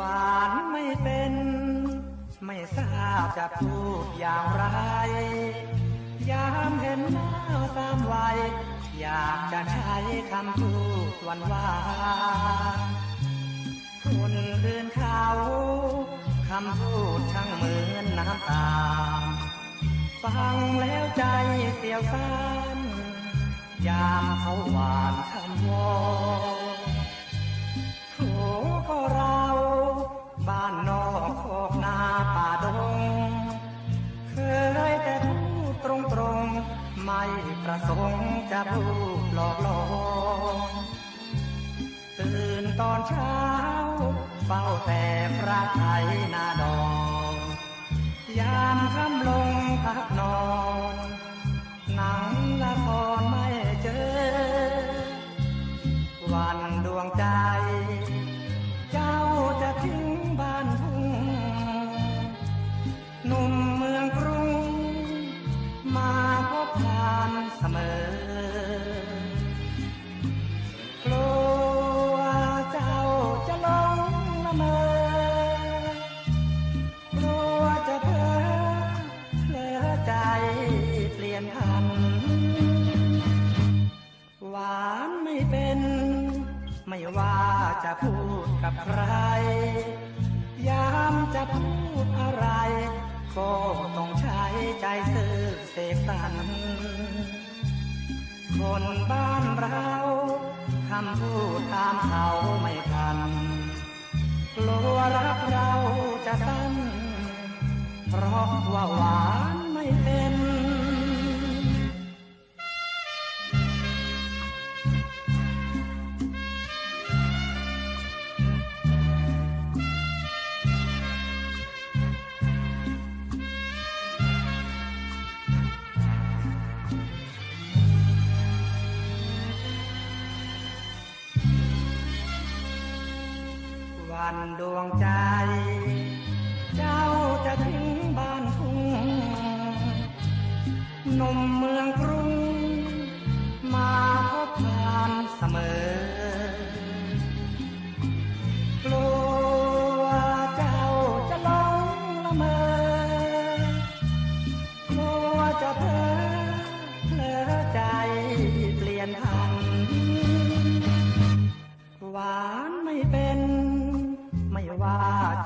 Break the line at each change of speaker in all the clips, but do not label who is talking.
หวานไม่เป็น ไม่ทราบจะพูดอย่างไร ยามเห็นหน้าสามวัยอยากจะใช้คำพูดวานวานคนอื่นเขาคำพูดช่างเหมือนน้ำตา ฟังแล้วใจเสียวซ่านยามเขาหวานคำวอน ไม่ประสงค์จะพูดหลอกลวงตื่นตอนเช้า เฝ้าแต่พระไทยนาดอง ยามค่ำลงพักนอน ยนพัน หวานไม่เป็น ไม่ว่าจะพูดกับใคร ยามจะพูดอะไร ก็ต้องใช้ใจซื่อเสกสรรคนบ้านเราคำพูดตามเขาไม่ทันกลัวรักเราจะสั้นเพราะว่าหวาน วันดวงใจ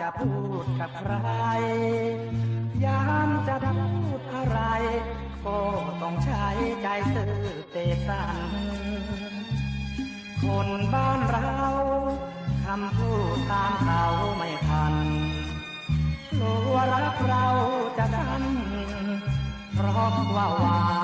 จะพูดกับใคร ยามจะพูดอะไร ก็ต้องใช้ใจซื่อเตสันคนบ้านเราคำพูดตามเขาไม่ทันกลัวรักเราจะสั้นเพราะว่าหวาน